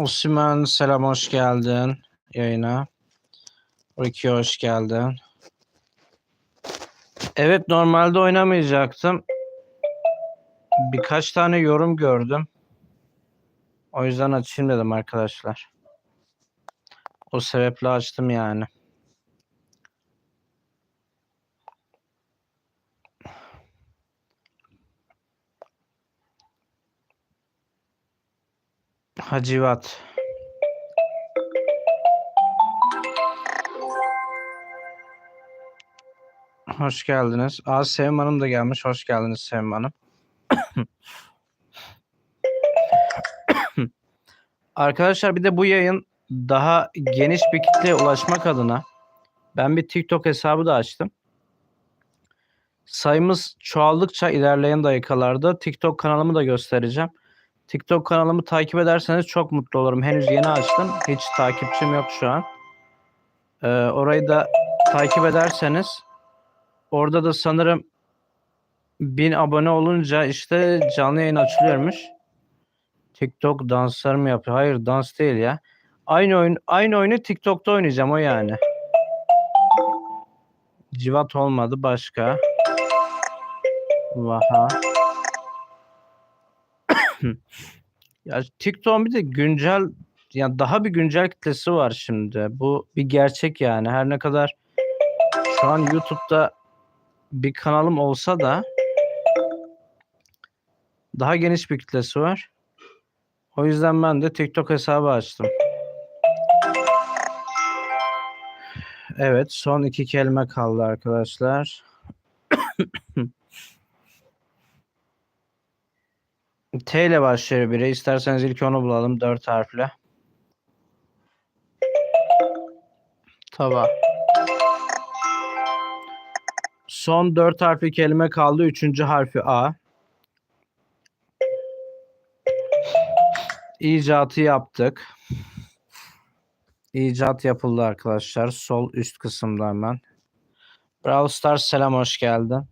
Osman selam hoş geldin yayına. Ricky hoş geldin. Evet normalde oynamayacaktım. Birkaç tane yorum gördüm. O yüzden açayım dedim arkadaşlar. O sebeple açtım yani. Hacivat. Hoş geldiniz. Aa Sevim Hanım da gelmiş. Hoş geldiniz Sevim Hanım. Arkadaşlar bir de bu yayın daha geniş bir kitleye ulaşmak adına ben bir TikTok hesabı da açtım. Sayımız çoğaldıkça ilerleyen dakikalarda TikTok kanalımı da göstereceğim. TikTok kanalımı takip ederseniz çok mutlu olurum. Henüz yeni açtım. Hiç takipçim yok şu an. Ee, orayı da takip ederseniz orada da sanırım 1000 abone olunca işte canlı yayın açılıyormuş. TikTok danslar mı yapıyor? Hayır dans değil ya. Aynı oyun aynı oyunu TikTok'ta oynayacağım o yani. Civat olmadı başka. Vaha. Ya TikTok'un bir de güncel yani daha bir güncel kitlesi var şimdi. Bu bir gerçek yani. Her ne kadar şu an YouTube'da bir kanalım olsa da daha geniş bir kitlesi var. O yüzden ben de TikTok hesabı açtım. Evet, son iki kelime kaldı arkadaşlar. T ile başlıyor biri. İsterseniz ilk onu bulalım. Dört harfle. Tava. Son dört harfli kelime kaldı. Üçüncü harfi A. İcatı yaptık. İcat yapıldı arkadaşlar. Sol üst kısımda hemen. Brawl Stars selam hoş geldin.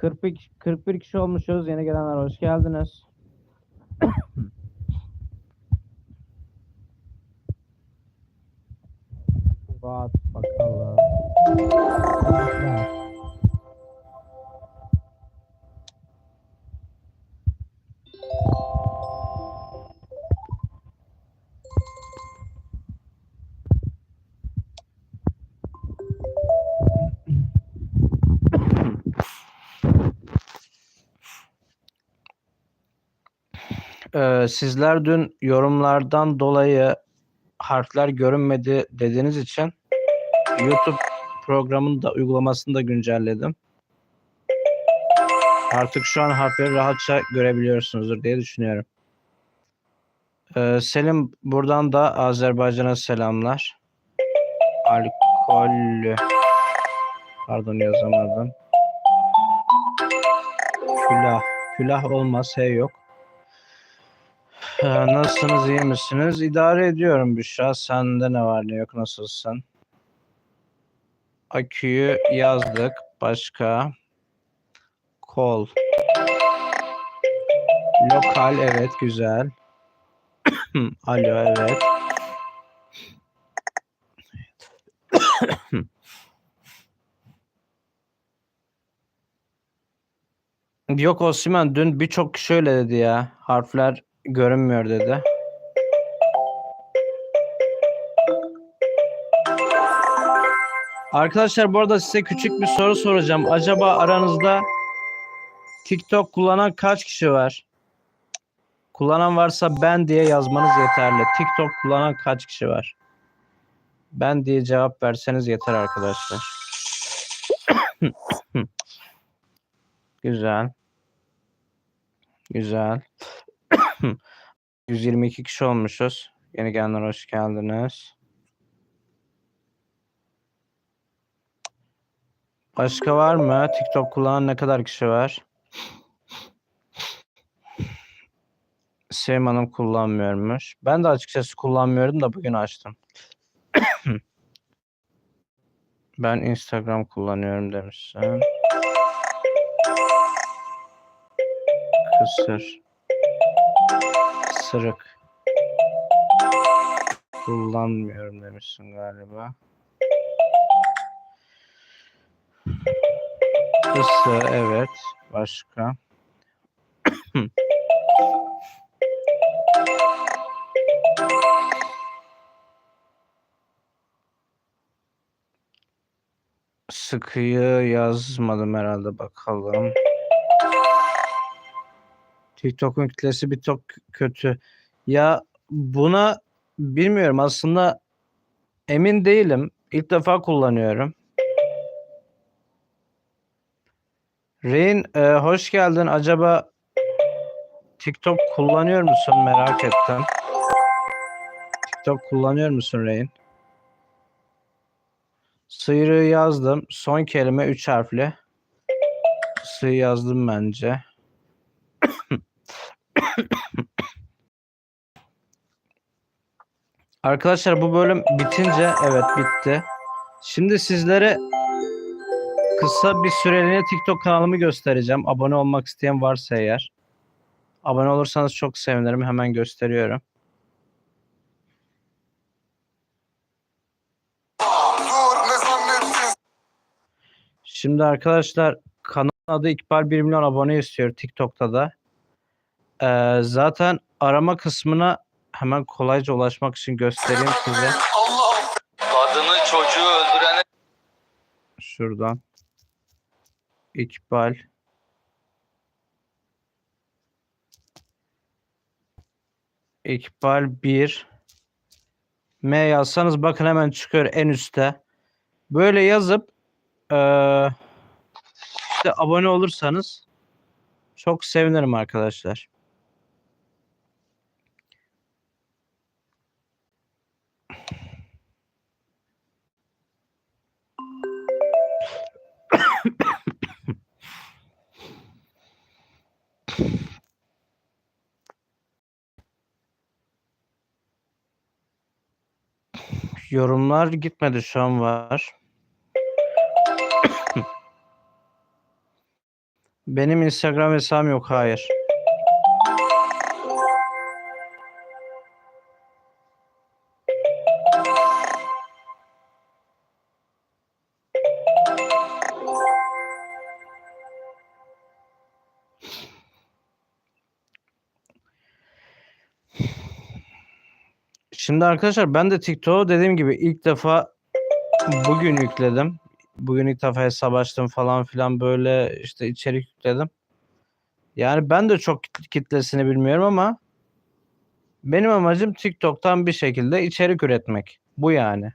Kırk bir, 41 kişi olmuşuz. Yeni gelenler hoş geldiniz. Fuat bakalım. Ee, sizler dün yorumlardan dolayı harfler görünmedi dediğiniz için YouTube programının da uygulamasını da güncelledim. Artık şu an harfleri rahatça görebiliyorsunuzdur diye düşünüyorum. Ee, Selim buradan da Azerbaycan'a selamlar. Alkollü. Pardon yazamadım. Külah. Külah olmaz. H yok. Nasılsınız, iyi misiniz? İdare ediyorum Büşra. Sende ne var ne yok, nasılsın? Aküyü yazdık. Başka? Kol. Lokal, evet, güzel. Alo, evet. Yok Osman dün birçok kişi öyle dedi ya. Harfler görünmüyor dedi. Arkadaşlar bu arada size küçük bir soru soracağım. Acaba aranızda TikTok kullanan kaç kişi var? Kullanan varsa ben diye yazmanız yeterli. TikTok kullanan kaç kişi var? Ben diye cevap verseniz yeter arkadaşlar. Güzel. Güzel. 122 kişi olmuşuz. Yeni gelenler hoş geldiniz. Başka var mı? TikTok kullanan ne kadar kişi var? Sevim Hanım kullanmıyormuş. Ben de açıkçası kullanmıyorum da bugün açtım. ben Instagram kullanıyorum demişsin. Kısır. Sırık. Kullanmıyorum demişsin galiba. Isı evet. Başka. Sıkıyı yazmadım herhalde bakalım. TikTok'un kitlesi bir çok kötü. Ya buna bilmiyorum aslında emin değilim. İlk defa kullanıyorum. Rain e, hoş geldin. Acaba TikTok kullanıyor musun? Merak ettim. TikTok kullanıyor musun Rain? Sıyırı yazdım. Son kelime 3 harfli. Sıyı yazdım bence. Arkadaşlar bu bölüm bitince evet bitti. Şimdi sizlere kısa bir süreliğine TikTok kanalımı göstereceğim. Abone olmak isteyen varsa eğer. Abone olursanız çok sevinirim. Hemen gösteriyorum. Şimdi arkadaşlar kanalın adı İkbal 1 milyon abone istiyor TikTok'ta da. Ee, zaten arama kısmına hemen kolayca ulaşmak için göstereyim size. Kadını çocuğu öldürene Şuradan. İkbal. İkbal 1. M yazsanız bakın hemen çıkıyor en üstte. Böyle yazıp eee, işte abone olursanız çok sevinirim arkadaşlar. Yorumlar gitmedi şu an var. Benim Instagram hesabım yok hayır. Şimdi arkadaşlar ben de TikTok'u dediğim gibi ilk defa bugün yükledim. Bugün ilk defa hesap açtım falan filan böyle işte içerik yükledim. Yani ben de çok kit- kitlesini bilmiyorum ama benim amacım TikTok'tan bir şekilde içerik üretmek. Bu yani.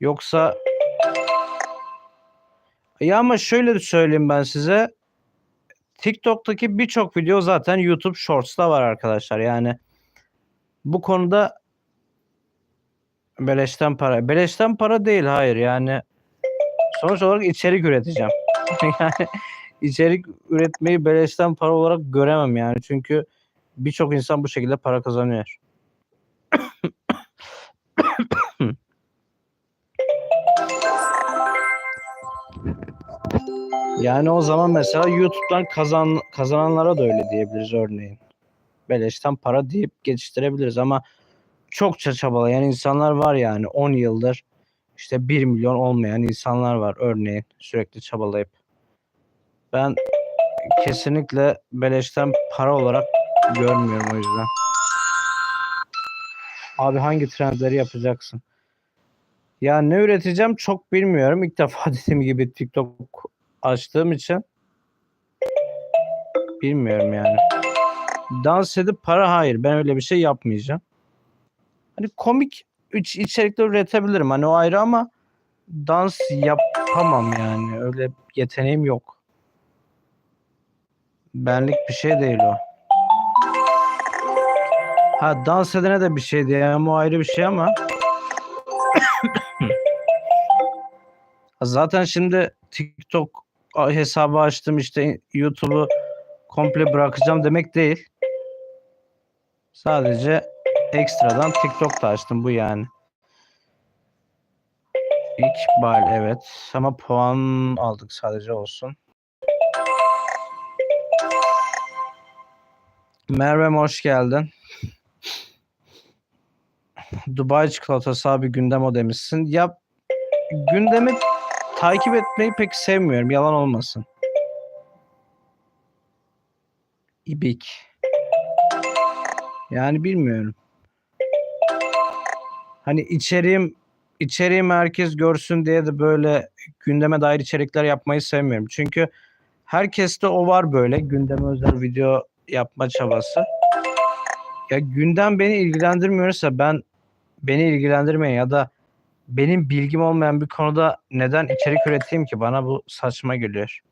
Yoksa ya ama şöyle söyleyeyim ben size. TikTok'taki birçok video zaten YouTube Shorts'ta var arkadaşlar. Yani bu konuda beleşten para. Beleşten para değil hayır yani sonuç olarak içerik üreteceğim. yani içerik üretmeyi beleşten para olarak göremem yani. Çünkü birçok insan bu şekilde para kazanıyor. Yani o zaman mesela YouTube'dan kazan kazananlara da öyle diyebiliriz örneğin. Beleşten para deyip geçiştirebiliriz ama çokça çabalayan insanlar var yani 10 yıldır işte 1 milyon olmayan insanlar var örneğin sürekli çabalayıp. Ben kesinlikle beleşten para olarak görmüyorum o yüzden. Abi hangi trendleri yapacaksın? Ya ne üreteceğim çok bilmiyorum. İlk defa dediğim gibi TikTok açtığım için bilmiyorum yani. Dans edip para hayır. Ben öyle bir şey yapmayacağım. Hani komik iç, içerikler üretebilirim. Hani o ayrı ama dans yapamam yani. Öyle yeteneğim yok. Benlik bir şey değil o. Ha dans edene de bir şey diyemem o ayrı bir şey ama zaten şimdi TikTok hesabı açtım işte YouTube'u komple bırakacağım demek değil. Sadece ekstradan TikTok da açtım bu yani. İkbal evet ama puan aldık sadece olsun. Merve'm hoş geldin. Dubai çikolatası abi gündem o demişsin. Ya gündemi takip etmeyi pek sevmiyorum. Yalan olmasın. İbik. Yani bilmiyorum. Hani içeriğim içeriğim herkes görsün diye de böyle gündeme dair içerikler yapmayı sevmiyorum. Çünkü herkeste o var böyle gündeme özel video yapma çabası. Ya gündem beni ilgilendirmiyorsa ben beni ilgilendirmeyin ya da benim bilgim olmayan bir konuda neden içerik üreteyim ki? Bana bu saçma geliyor.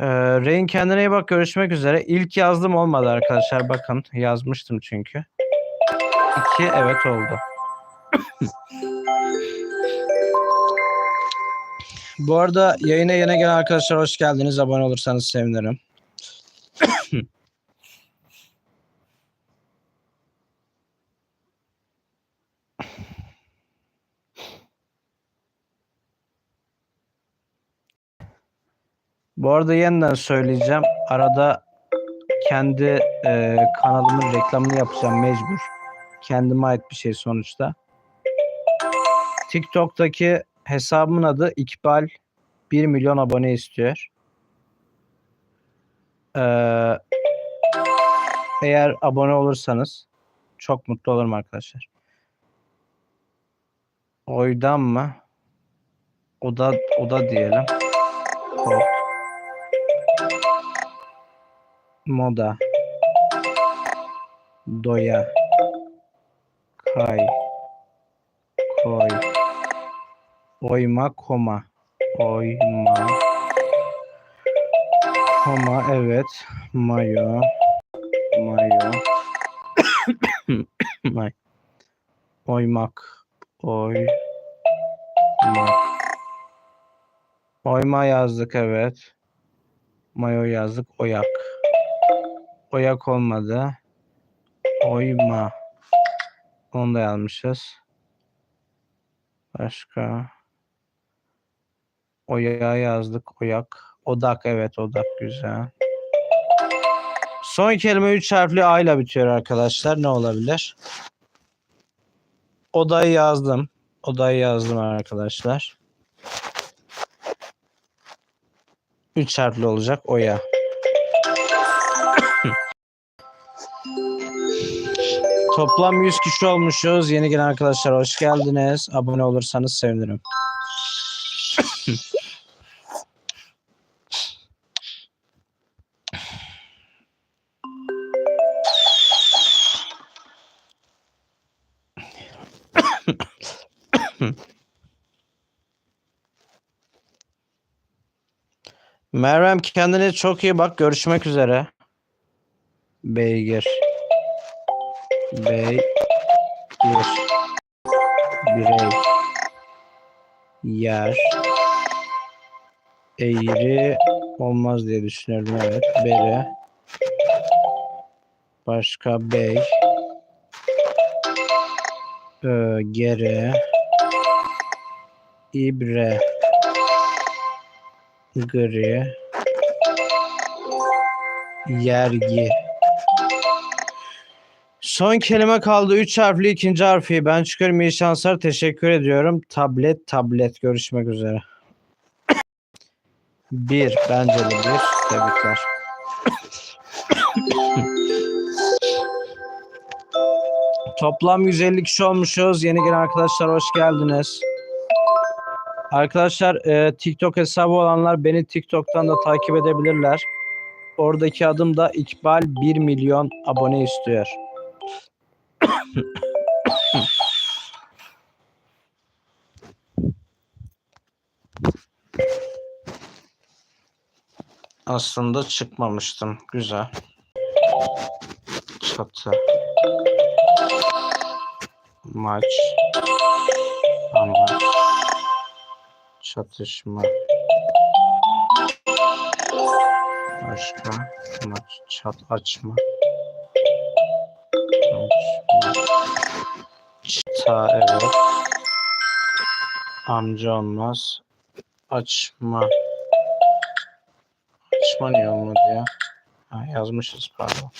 Ee, Rain kendine iyi bak görüşmek üzere. İlk yazdım olmadı arkadaşlar bakın yazmıştım çünkü. İki evet oldu. Bu arada yayına yeni gelen arkadaşlar hoş geldiniz. Abone olursanız sevinirim. Bu arada yeniden söyleyeceğim. Arada kendi e, kanalımın reklamını yapacağım mecbur. Kendime ait bir şey sonuçta. TikTok'taki hesabımın adı İkbal 1 milyon abone istiyor. Ee, eğer abone olursanız çok mutlu olurum arkadaşlar. Oydan mı? Oda oda diyelim. Kod. Moda. Doya. Kay. Koy. Oyma koma. Oyma. Koma evet. Mayo. Mayo. May. Oymak. Oymak. Oyma yazdık evet. Mayo yazdık. Oyak. Oyak olmadı. Oyma. Onu da yazmışız. Başka. Oya yazdık. Oyak. Odak evet odak güzel. Son kelime 3 harfli A ile bitiyor arkadaşlar. Ne olabilir? Odayı yazdım. Odayı yazdım arkadaşlar. 3 harfli olacak oya. Toplam 100 kişi olmuşuz. Yeni gelen arkadaşlar hoş geldiniz. Abone olursanız sevinirim. Mervem kendine çok iyi bak. Görüşmek üzere. Beygir. Beygir. Birey. Yer. Eğri olmaz diye düşünüyorum. Evet. Bere. Başka bey. Ö, gere. İbre. Gri. Yergi. Son kelime kaldı. Üç harfli ikinci harfi. Ben çıkıyorum. İyi şanslar. Teşekkür ediyorum. Tablet tablet. Görüşmek üzere. bir. Bence de bir. Tebrikler. Toplam 150 kişi olmuşuz. Yeni gelen arkadaşlar hoş geldiniz. Arkadaşlar e, TikTok hesabı olanlar beni TikTok'tan da takip edebilirler. Oradaki adım da İkbal 1 milyon abone istiyor. Aslında çıkmamıştım. Güzel. Çatı. Maç. Amaç. Çatışma. Başka. Maç. Çat açma. Çıta evet. Amca olmaz. Açma. Açma niye olmadı ya? Ha, yazmışız pardon.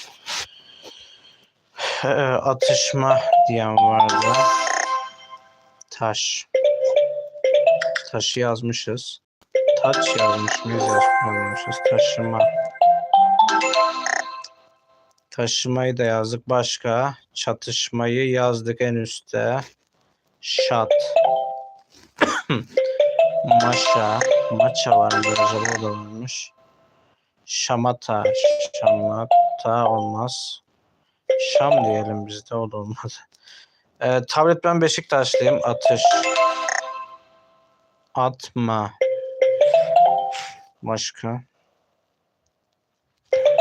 Ee, atışma diyen vardı. Taş. Taşı yazmışız. Taç yazmış mıyız yazmamışız. Taşıma. Taşımayı da yazdık. Başka. Çatışmayı yazdık en üstte. Şat. Maşa. Maça var mı? Acaba o da varmış. Şamata. Şamata olmaz. Şam diyelim bizde o da olmaz. Ee, tablet ben Beşiktaşlıyım. Atış. Atma. Başka.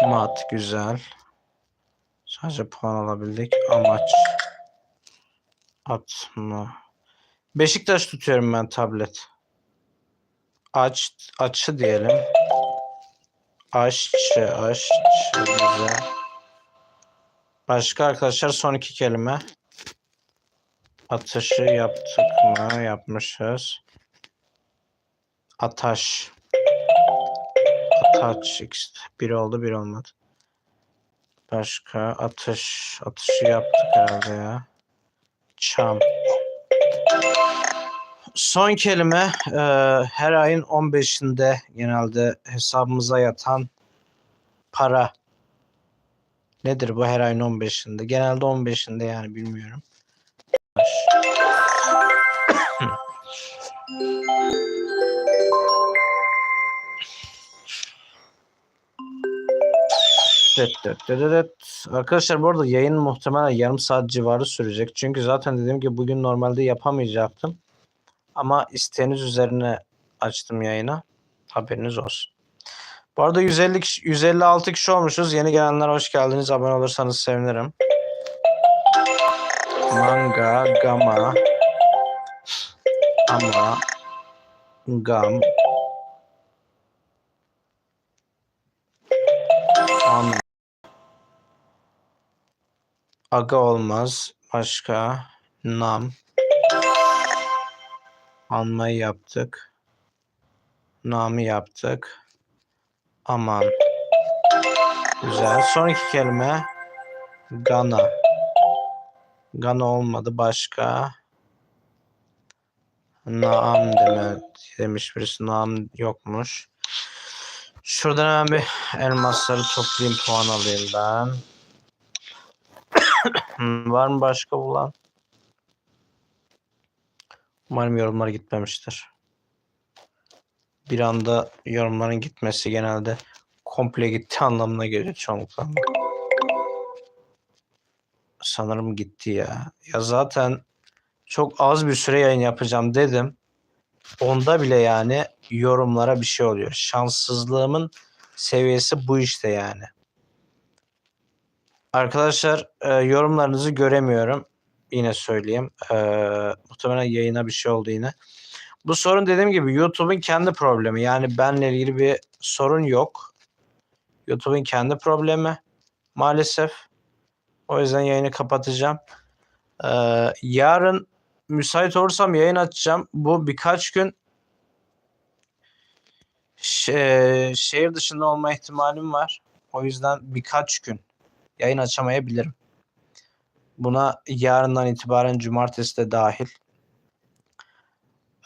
Mat güzel. Sadece puan alabildik. Amaç. Atma. Beşiktaş tutuyorum ben tablet. Aç, açı diyelim. Aşçı, aşçı güzel. Başka arkadaşlar son iki kelime. Atışı yaptık mı? Yapmışız. Ataş. Ataç. X. Bir oldu bir olmadı. Başka atış. Atışı yaptık herhalde ya. Çam. Son kelime e, her ayın 15'inde genelde hesabımıza yatan para. Nedir bu her ayın 15'inde? Genelde 15'inde yani bilmiyorum. Dıt dıt dıt dıt dıt. Arkadaşlar bu arada yayın muhtemelen yarım saat civarı sürecek. Çünkü zaten dediğim gibi bugün normalde yapamayacaktım. Ama isteğiniz üzerine açtım yayına. Haberiniz olsun. Bu arada 150 kişi, 156 kişi olmuşuz. Yeni gelenler hoş geldiniz. Abone olursanız sevinirim. Manga, Gama, Ama, Gam, Aga olmaz. Başka, Nam, Almayı yaptık. Namı yaptık. Aman. Güzel. Son iki kelime. Gana. Gana olmadı. Başka. Naam deme demiş birisi. Naam yokmuş. Şuradan hemen bir elmasları toplayayım puan alayım ben. Var mı başka bulan? Umarım yorumlar gitmemiştir. Bir anda yorumların gitmesi genelde komple gitti anlamına geliyor çoğunlukla. Sanırım gitti ya. Ya zaten çok az bir süre yayın yapacağım dedim. Onda bile yani yorumlara bir şey oluyor. Şanssızlığımın seviyesi bu işte yani. Arkadaşlar e, yorumlarınızı göremiyorum. Yine söyleyeyim. E, muhtemelen yayına bir şey oldu yine. Bu sorun dediğim gibi YouTube'un kendi problemi. Yani benle ilgili bir sorun yok. YouTube'un kendi problemi maalesef. O yüzden yayını kapatacağım. Ee, yarın müsait olursam yayın açacağım. Bu birkaç gün şe- şehir dışında olma ihtimalim var. O yüzden birkaç gün yayın açamayabilirim. Buna yarından itibaren cumartesi de dahil.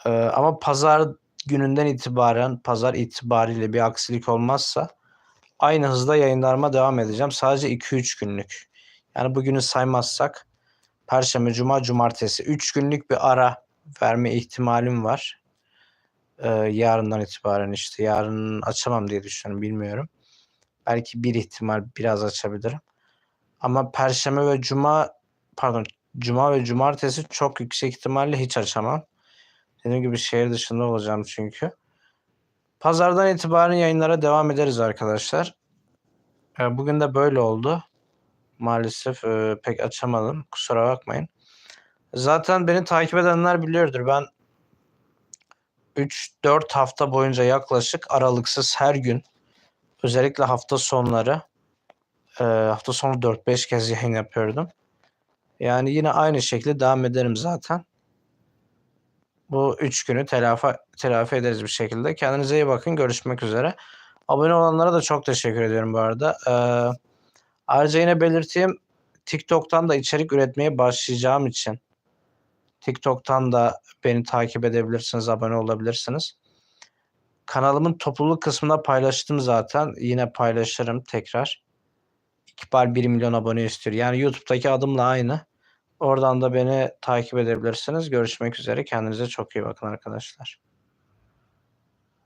Ee, ama pazar gününden itibaren pazar itibariyle bir aksilik olmazsa aynı hızda yayınlarıma devam edeceğim. Sadece 2-3 günlük. Yani bugünü saymazsak Perşembe, Cuma, Cumartesi 3 günlük bir ara verme ihtimalim var. Ee, yarından itibaren işte yarın açamam diye düşünüyorum bilmiyorum. Belki bir ihtimal biraz açabilirim. Ama Perşembe ve Cuma pardon Cuma ve Cumartesi çok yüksek ihtimalle hiç açamam. Dediğim gibi şehir dışında olacağım çünkü. Pazardan itibaren yayınlara devam ederiz arkadaşlar. Ee, Bugün de böyle oldu. Maalesef e, pek açamadım. Kusura bakmayın. Zaten beni takip edenler biliyordur. Ben 3-4 hafta boyunca yaklaşık aralıksız her gün özellikle hafta sonları e, hafta sonu 4-5 kez yayın yapıyordum. Yani yine aynı şekilde devam ederim zaten. Bu üç günü telafi, telafi ederiz bir şekilde. Kendinize iyi bakın. Görüşmek üzere. Abone olanlara da çok teşekkür ediyorum bu arada. Ee, ayrıca yine belirteyim TikTok'tan da içerik üretmeye başlayacağım için TikTok'tan da beni takip edebilirsiniz, abone olabilirsiniz. Kanalımın topluluk kısmında paylaştım zaten. Yine paylaşırım tekrar. İkbal 1 milyon abone istiyor. Yani YouTube'daki adımla aynı. Oradan da beni takip edebilirsiniz. Görüşmek üzere. Kendinize çok iyi bakın arkadaşlar.